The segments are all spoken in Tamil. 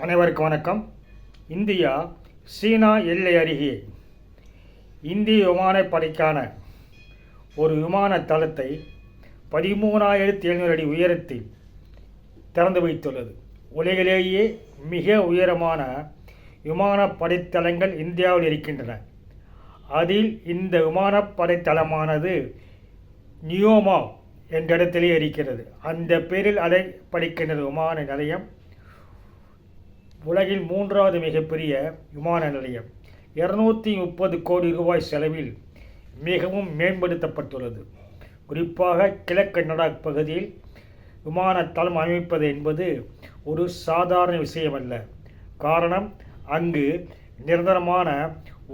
அனைவருக்கும் வணக்கம். இந்தியா சீனா எல்லை அருகே இந்திய விமானப்படைக்கான ஒரு விமான தளத்தை பதிமூணாயிரத்தி எழுநூறு அடி உயரத்தில் திறந்து வைத்துள்ளது. உலகிலேயே மிக உயரமான விமானப்படைத்தளங்கள் இந்தியாவில் இருக்கின்றன. அதில் இந்த விமானப்படைத்தளமானது நியோமா என்ற இடத்திலே இருக்கிறது. அந்த பேரில் அழைப்படுகின்றது விமான நிலையம். உலகில் மூன்றாவது மிகப்பெரிய விமான நிலையம். இருநூற்றி முப்பது கோடி ரூபாய் செலவில் மிகவும் மேம்படுத்தப்பட்டுள்ளது. குறிப்பாக கிழக்கு லடாக் பகுதியில் விமானத்தளம் அமைப்பது என்பது ஒரு சாதாரண விஷயமல்ல. காரணம் அங்கு நிரந்தரமான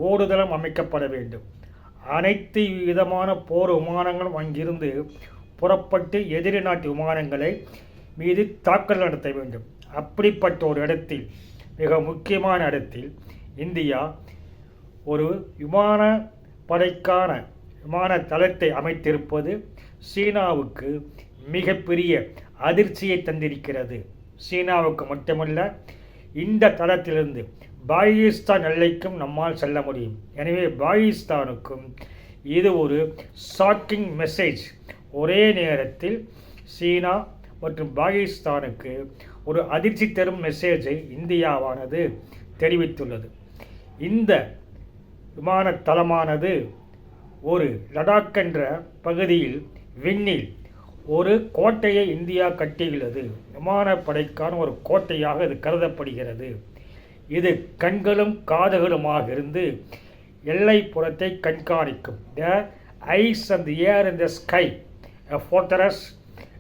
ஓடுதளம் அமைக்கப்பட வேண்டும். அனைத்து விதமான போர் விமானங்களும் அங்கிருந்து புறப்பட்டு எதிரி நாட்டு விமானங்களை மீது தாக்குதல் நடத்த வேண்டும். அப்படிப்பட்ட ஒரு இடத்தில் மிக முக்கியமான இடத்தில் இந்தியா ஒரு விமான படைக்கான விமான தளத்தை அமைத்திருப்பது சீனாவுக்கு மிகப்பெரிய அதிர்ச்சியை தந்திருக்கிறது. சீனாவுக்கு மட்டுமல்ல இந்த தளத்திலிருந்து பாகிஸ்தான் எல்லைக்கும் நம்மால் செல்ல முடியும். எனவே பாகிஸ்தானுக்கும் இது ஒரு ஷாக்கிங் மெசேஜ் ஒரே நேரத்தில் சீனா மற்றும் பாகிஸ்தானுக்கு ஒரு அதிர்ச்சி தரும் மெசேஜை இந்தியாவானது தெரிவித்துள்ளது. இந்த விமான தளமானது ஒரு லடாக் என்ற பகுதியில் விண்ணில் ஒரு கோட்டையை இந்தியா கட்டியுள்ளது. விமானப்படைக்கான ஒரு கோட்டையாக இது கருதப்படுகிறது. இது கண்களும் காதுகளுமாக இருந்து எல்லைப்புறத்தை கண்காணிக்கும். The eyes and ear in the sky fortress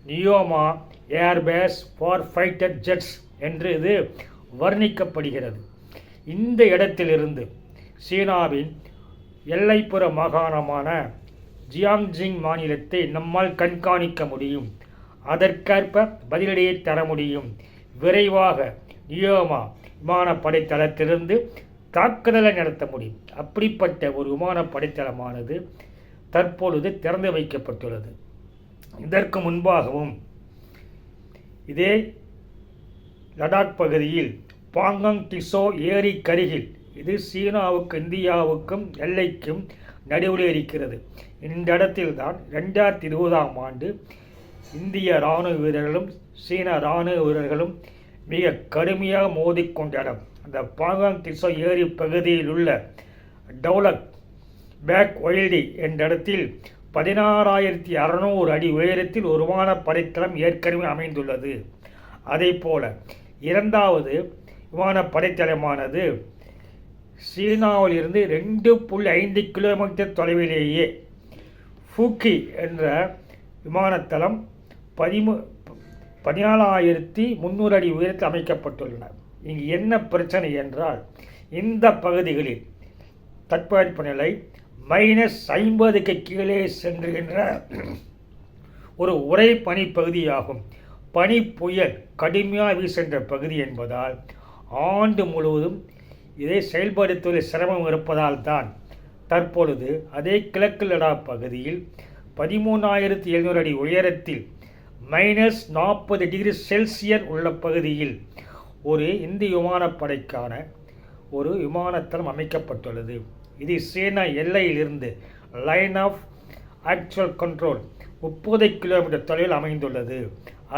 Nyoma airbase for fighter jets என்று இது வர்ணிக்கப்படுகிறது. இந்த இடத்திலிருந்து சீனாவின் எல்லைப்புற மாகாணமான ஜியாங்ஜிங் மாநிலத்தை நம்மால் கண்காணிக்க முடியும். அதற்கேற்ப பதிலடியை தர முடியும். விரைவாக நியோமா விமானப்படை தளத்திலிருந்து தாக்குதலை நடத்த முடியும். அப்படிப்பட்ட ஒரு விமானப்படை தளமானது தற்பொழுது திறந்து வைக்கப்பட்டுள்ளது. இதற்கு முன்பாகவும் இதே லடாக் பகுதியில் பாங்காங் டிசோ ஏரி கருகில் இது சீனாவுக்கு இந்தியாவுக்கும் எல்லைக்கும் நடுவில் இருக்கிறது. இந்த இடத்தில்தான் ரெண்டாயிரத்தி இருபதாம் ஆண்டு இந்திய இராணுவ வீரர்களும் சீன இராணுவ வீரர்களும் மிக கடுமையாக மோதிக்கொண்ட இடம். அந்த பாங்காங் டிசோ ஏரி பகுதியில் உள்ள டவுலக் பேக் ஒயில்டி என்ற இடத்தில் பதினாறாயிரத்தி அறநூறு அடி உயரத்தில் ஒரு விமானப்படைத்தளம் ஏற்கனவே அமைந்துள்ளது. அதே போல இரண்டாவது விமானப்படைத்தளமானது சீனாவிலிருந்து ரெண்டு புள்ளி ஐந்து கிலோமீட்டர் தொலைவிலேயே ஃபூக்கி என்ற விமானத்தளம் பதிமூ பதினாலாயிரத்தி முந்நூறு அடி உயரத்தில் அமைக்கப்பட்டுள்ளன. இங்கு என்ன பிரச்சனை என்றால் இந்த பகுதிகளில் தட்பவெப்ப நிலை மைனஸ் ஐம்பதுக்கு கீழே சென்றுகின்ற ஒரு உரை பனி பகுதியாகும் பனி புயல் கடுமையாக வீசுகின்ற பகுதி என்பதால் ஆண்டு முழுவதும் இதை செயல்படுத்துவதில் சிரமம் இருப்பதால் தான் தற்பொழுது அதே கிழக்கு லடாக் பகுதியில் பதிமூணாயிரத்தி எழுநூறு அடி உயரத்தில் மைனஸ் நாற்பது டிகிரி செல்சியர் உள்ள பகுதியில் ஒரு இந்திய விமானப்படைக்கான ஒரு விமானத்தளம் அமைக்கப்பட்டுள்ளது. இது சீனா எல்லையிலிருந்து லைன் ஆஃப் ஆக்சுவல் கண்ட்ரோல் முப்பது கிலோமீட்டர் தொலைவில் அமைந்துள்ளது.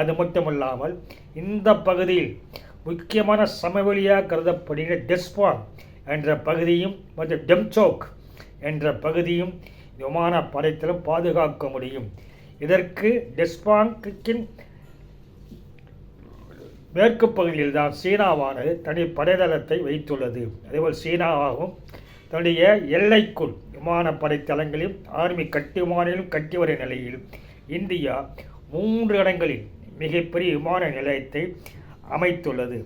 அது மட்டுமல்லாமல் இந்த பகுதியில் முக்கியமான சமவெளியாக கருதப்படுகிற டெஸ்பான் என்ற பகுதியும் மற்றும் டெம்சோக் என்ற பகுதியும் விமான படைத்திலும் பாதுகாக்க முடியும். இதற்கு டெஸ்பாங்கின் மேற்கு பகுதியில் தான் சீனாவானது தனி படைதளத்தை வைத்துள்ளது. அதேபோல் சீனாவாகவும் தன்னுடைய எல்லைக்குள் விமானப்படை தளங்களையும் ஆர்மி கட்டுமானிலும் கட்டி வரும் நிலையில் இந்தியா மூன்று இடங்களில் மிகப்பெரிய விமான நிலையத்தை அமைத்துள்ளது.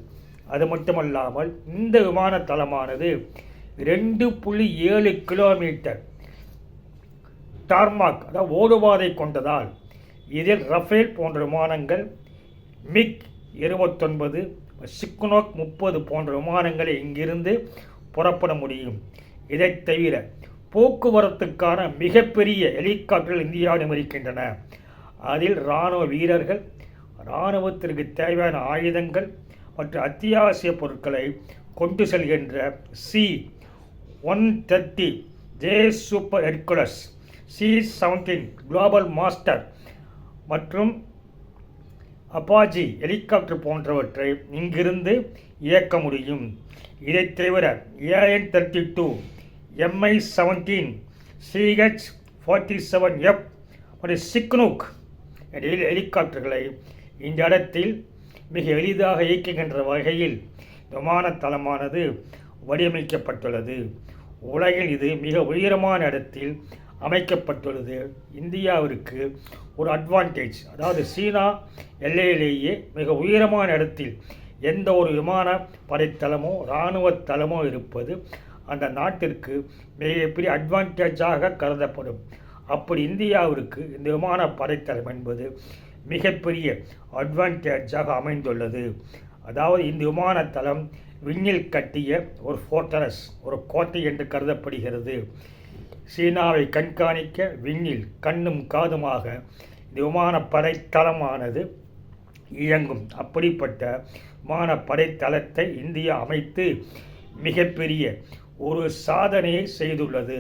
அது மட்டுமல்லாமல் இந்த விமான தளமானது ரெண்டு புள்ளி ஏழு கிலோமீட்டர் டார்மாக் அதாவது ஓடுபாதை கொண்டதால் இதில் ரஃபேல் போன்ற விமானங்கள் மிக் இருபத்தொன்பது சிக்குனோக் முப்பது போன்ற விமானங்களை இங்கிருந்து புறப்பட முடியும். இதைத் தவிர போக்குவரத்துக்கான மிகப்பெரிய ஹெலிகாப்டர்கள் இந்தியாவிடம் இருக்கின்றன அதில் இராணுவ வீரர்கள் இராணுவத்திற்கு தேவையான ஆயுதங்கள் மற்றும் அத்தியாவசிய பொருட்களை கொண்டு செல்கின்ற C one thirty J super Hercules C seventeen global master மற்றும் அப்பாஜி ஹெலிகாப்டர் போன்றவற்றை இங்கிருந்து இயக்க முடியும். இதைத் தவிர AN thirty two MI seventeen CH forty seven F மற்றும் சிக்னுக் ஹெலிகாப்டர்களை இந்த இடத்தில் மிக எளிதாக இயக்குகின்ற வகையில் விமான தளமானது வடிவமைக்கப்பட்டுள்ளது. உலகில் இது மிக உயரமான இடத்தில் அமைக்கப்பட்டுள்ளது. இந்தியாவிற்கு ஒரு அட்வான்டேஜ் அதாவது சீனா எல்லையிலேயே மிக உயரமான இடத்தில் எந்த ஒரு விமான படைத்தளமோ இராணுவ தளமோ இருப்பது அந்த நாட்டிற்கு மிகப்பெரிய அட்வான்டேஜாக கருதப்படும். அப்படி இந்தியாவிற்கு இந்த விமான படைத்தளம் என்பது மிகப்பெரிய அட்வான்டேஜாக அமைந்துள்ளது. அதாவது இந்த விமானத்தளம் விண்ணில் கட்டிய ஒரு ஃபோர்டரஸ் ஒரு கோட்டை என்று கருதப்படுகிறது. சீனாவை கண்காணிக்க விண்ணில் கண்ணும் காதுமாக இந்த விமானப்படைத்தளமானது இயங்கும். அப்படிப்பட்ட விமானப்படைத்தளத்தை இந்தியா அமைத்து மிகப்பெரிய ஒரு சாதனையை செய்துள்ளது.